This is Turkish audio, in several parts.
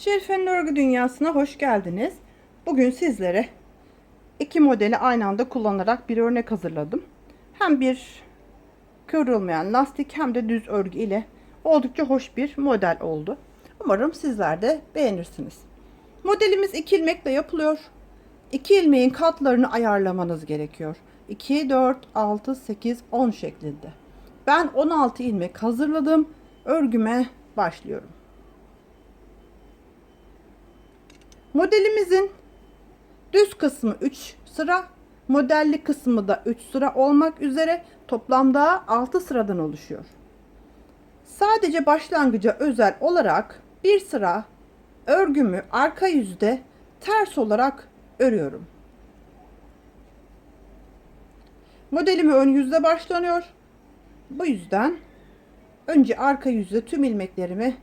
Şerife'nin örgü dünyasına hoş geldiniz. Bugün sizlere iki modeli aynı anda kullanarak bir örnek hazırladım. Hem bir kıvrılmayan lastik hem de düz örgü ile oldukça hoş bir model oldu. Umarım sizler de beğenirsiniz. Modelimiz iki ilmekle yapılıyor. İki ilmeğin katlarını ayarlamanız gerekiyor. 2, 4, 6, 8, 10 şeklinde. Ben 16 ilmek hazırladım. Örgüme başlıyorum. Modelimizin düz kısmı 3 sıra, modelli kısmı da 3 sıra olmak üzere toplamda 6 sıradan oluşuyor. Sadece başlangıca özel olarak bir sıra örgümü arka yüzde ters olarak örüyorum. Modelimi ön yüzde başlanıyor. Bu yüzden önce arka yüzde tüm ilmeklerimi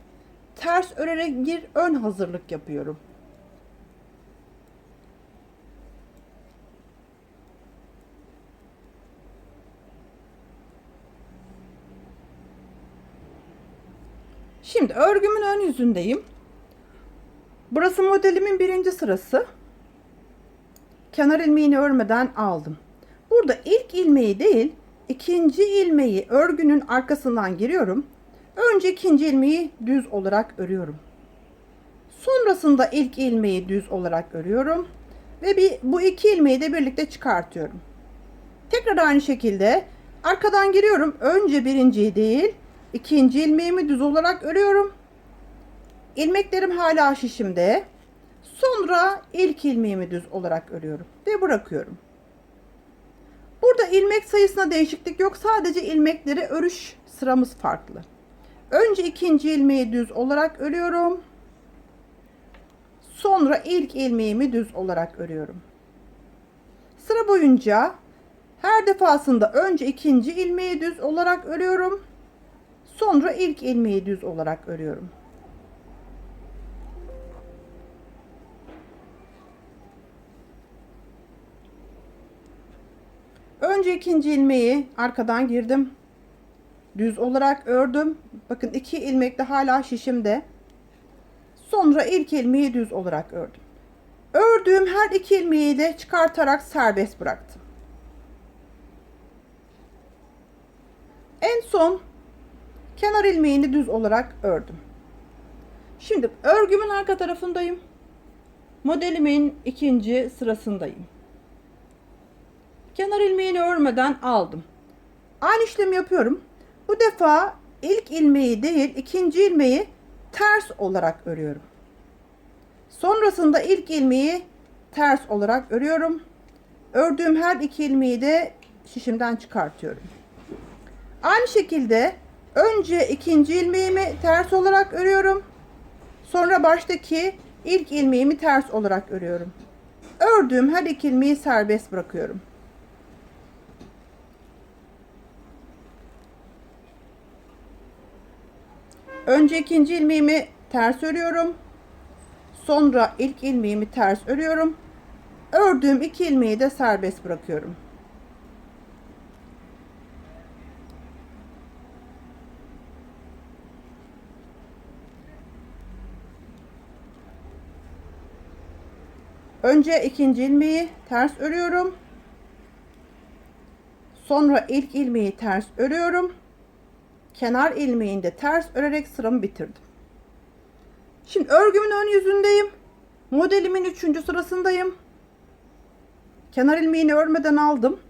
ters örerek bir ön hazırlık yapıyorum. Şimdi örgümün ön yüzündeyim. Burası modelimin birinci sırası. Kenar ilmeğini örmeden aldım. Burada ilk ilmeği değil, ikinci ilmeği örgünün arkasından giriyorum. Önce ikinci ilmeği düz olarak örüyorum. Sonrasında ilk ilmeği düz olarak örüyorum ve bir bu iki ilmeği de birlikte çıkartıyorum. Tekrar aynı şekilde arkadan giriyorum. Önce birinciyi değil, ikinci ilmeğimi düz olarak örüyorum. İlmeklerim hala şişimde. Sonra ilk ilmeğimi düz olarak örüyorum ve bırakıyorum. Burada ilmek sayısına değişiklik yok. Sadece ilmekleri örüş sıramız farklı. Önce ikinci ilmeği düz olarak örüyorum. Sonra ilk ilmeğimi düz olarak örüyorum. Sıra boyunca her defasında önce ikinci ilmeği düz olarak örüyorum. Sonra ilk ilmeği düz olarak örüyorum. Önce ikinci ilmeği arkadan girdim. Düz olarak ördüm. Bakın iki ilmek de hala şişimde. Sonra ilk ilmeği düz olarak ördüm. Ördüğüm her iki ilmeği de çıkartarak serbest bıraktım. En son kenar ilmeğini düz olarak ördüm. Şimdi örgümün arka tarafındayım. Modelimin ikinci sırasındayım. Kenar ilmeğini örmeden aldım. Aynı işlemi yapıyorum. Bu defa ilk ilmeği değil ikinci ilmeği ters olarak örüyorum. Sonrasında ilk ilmeği ters olarak örüyorum. Ördüğüm her iki ilmeği de şişimden çıkartıyorum. Aynı şekilde önce ikinci ilmeğimi ters olarak örüyorum. Sonra baştaki ilk ilmeğimi ters olarak örüyorum. Ördüğüm her iki ilmeği serbest bırakıyorum. Önce ikinci ilmeğimi ters örüyorum. Sonra ilk ilmeğimi ters örüyorum. Ördüğüm iki ilmeği de serbest bırakıyorum. Önce ikinci ilmeği ters örüyorum. Sonra ilk ilmeği ters örüyorum. Kenar ilmeğini de ters örerek sıramı bitirdim. Şimdi örgümün ön yüzündeyim. Modelimin üçüncü sırasındayım. Kenar ilmeğini örmeden aldım.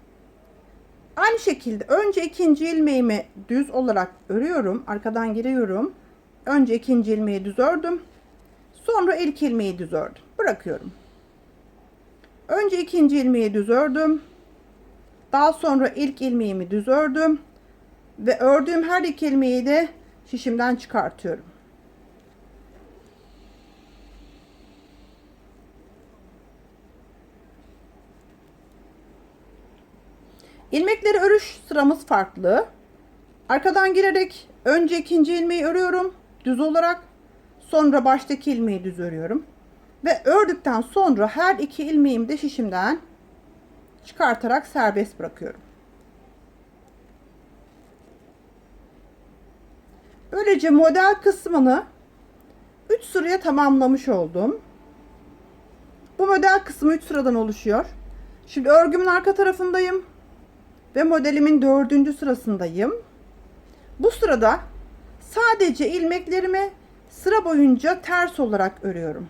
Aynı şekilde önce ikinci ilmeğimi düz olarak örüyorum. Arkadan giriyorum. Önce ikinci ilmeği düz ördüm. Sonra ilk ilmeği düz ördüm. Bırakıyorum. Önce ikinci ilmeği düz ördüm. Daha sonra ilk ilmeğimi düz ördüm. Ve ördüğüm her iki ilmeği de şişimden çıkartıyorum. İlmekleri örüş sıramız farklı. Arkadan girerek önce ikinci ilmeği örüyorum düz olarak. Sonra baştaki ilmeği düz örüyorum. Ve ördükten sonra her iki ilmeğimi de şişimden çıkartarak serbest bırakıyorum. Böylece model kısmını 3 sıraya tamamlamış oldum. Bu model kısmı 3 sıradan oluşuyor. Şimdi örgümün arka tarafındayım ve modelimin dördüncü sırasındayım. Bu sırada sadece ilmeklerimi sıra boyunca ters olarak örüyorum.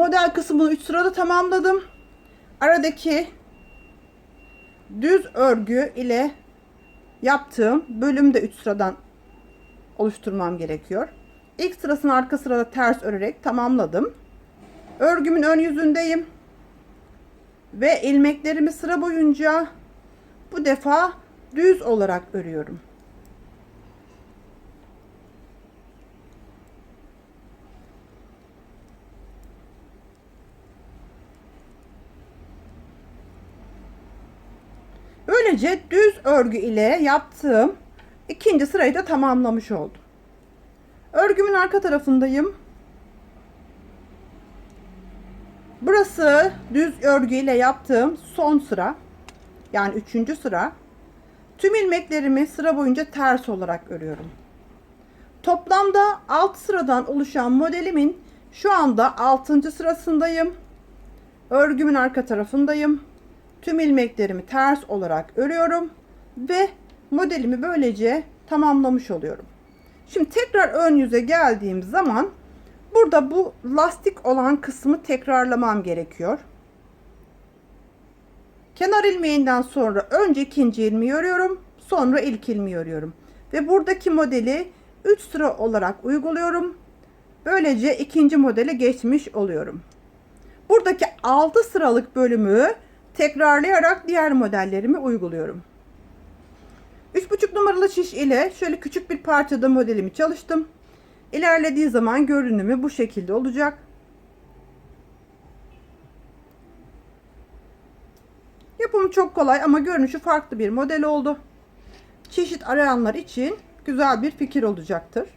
Model kısmını 3 sırada tamamladım. Aradaki düz örgü ile yaptığım bölümde 3 sıradan oluşturmam gerekiyor. İlk sırasını arka sırada ters örerek tamamladım. Örgümün ön yüzündeyim. Ve ilmeklerimi sıra boyunca bu defa düz olarak örüyorum. Böylece düz örgü ile yaptığım ikinci sırayı da tamamlamış oldum. Örgümün arka tarafındayım. Burası düz örgü ile yaptığım son sıra. Yani üçüncü sıra. Tüm ilmeklerimi sıra boyunca ters olarak örüyorum. Toplamda 6 sıradan oluşan modelimin şu anda 6. sırasındayım. Örgümün arka tarafındayım. Tüm ilmeklerimi ters olarak örüyorum ve modelimi böylece tamamlamış oluyorum. Şimdi tekrar ön yüze geldiğim zaman burada bu lastik olan kısmı tekrarlamam gerekiyor. Kenar ilmeğinden sonra önce ikinci ilmeği örüyorum, sonra ilk ilmeği örüyorum ve buradaki modeli 3 sıra olarak uyguluyorum. Böylece ikinci modele geçmiş oluyorum. Buradaki 6 sıralık bölümü tekrarlayarak diğer modellerimi uyguluyorum. 3,5 numaralı şiş ile şöyle küçük bir parçada modelimi çalıştım. İlerlediği zaman görünümü bu şekilde olacak. Yapımı çok kolay ama görünüşü farklı bir model oldu. Çeşit arayanlar için güzel bir fikir olacaktır.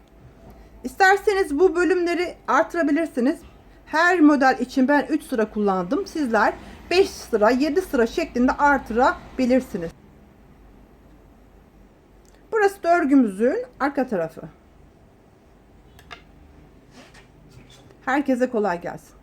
İsterseniz bu bölümleri artırabilirsiniz. Her model için ben 3 sıra kullandım. Sizler 5 sıra 7 sıra şeklinde artırabilirsiniz. Burası da örgümüzün arka tarafı. Herkese kolay gelsin.